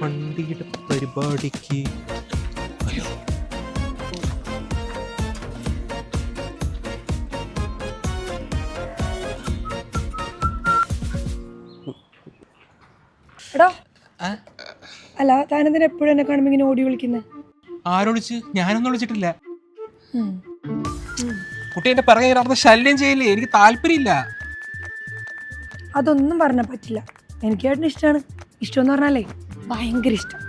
വണ്ടിയുടെ പരിപാടിക്ക് അയ്യോ എടാ ആ? അല്ല താനെന്തിനാ എപ്പോഴും എന്നെ കാണുമ്പോ ഇങ്ങനെ ഓടി വിളിക്കുന്നത് ആരോടിച്ച്? ഞാനൊന്നും വിളിച്ചിട്ടില്ല. കുട്ടി എന്റെ പിറകെ നടന്ന് ശല്യം ചെയ്യില്ലേ? എനിക്ക് താല്പര്യമില്ല. അതൊന്നും പറഞ്ഞാൽ പറ്റില്ല. എനിക്ക് ഏട്ടന് ഇഷ്ടമാണ് ഇഷ്ടം എന്ന് പറഞ്ഞാലേ ഭയങ്കര ഇഷ്ടം.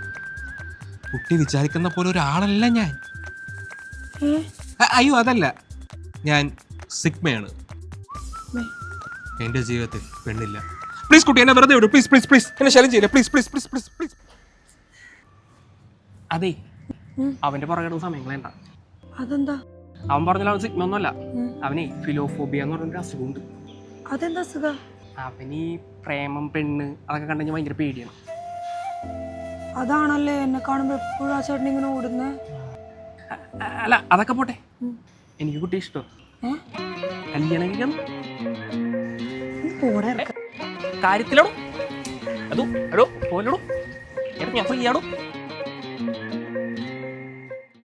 കുട്ടി വിചാരിക്കുന്ന പോലെ ഒരാളല്ല ഞാൻ. അയ്യോ അതല്ല. ഞാൻ സിഗ്മയാണ്. എന്റെ എന്റെ ജീവിതത്തിൽ പെണ്ണില്ല. പ്ലീസ് കുട്ടി എന്നെ വെറുതെ വിടും. പ്ലീസ് പ്ലീസ് പ്ലീസ് എന്നെ ശല്യം ചെയ്യില്ല? Please please please please please അതെ. അവന്റെ പുറകെ സമയങ്ങളേണ്ട അതെന്താ? അവൻ പറഞ്ഞാൽ അവൻ സിഗ്മ ഒന്നുമല്ല. അവനെ ഫിലോഫോബിയ എന്ന് പറഞ്ഞൊരു അസുഖമുണ്ട് അതെന്താ സുഖ അവന് ഈ പ്രേമം പെണ്ണ് അതൊക്കെ കണ്ടെങ്കിൽ ഭയങ്കര പേടിയാണ്. അതാണല്ലേ എന്നെ കാണുമ്പോൾ എപ്പോഴും ആ ചേട്ടൻ ഇങ്ങനെ ഓടുന്നത് അല്ല അതൊക്കെ പോട്ടെ. എനിക്ക് കുട്ടി ഇഷ്ടം കല്യാണം കഴിക്കണം. പോടെ ഇറക്ക. കാര്യത്തിലാണോ അതോ അടോ പോലടോ എടാ ഞാൻ ഫ്രീ ആണോ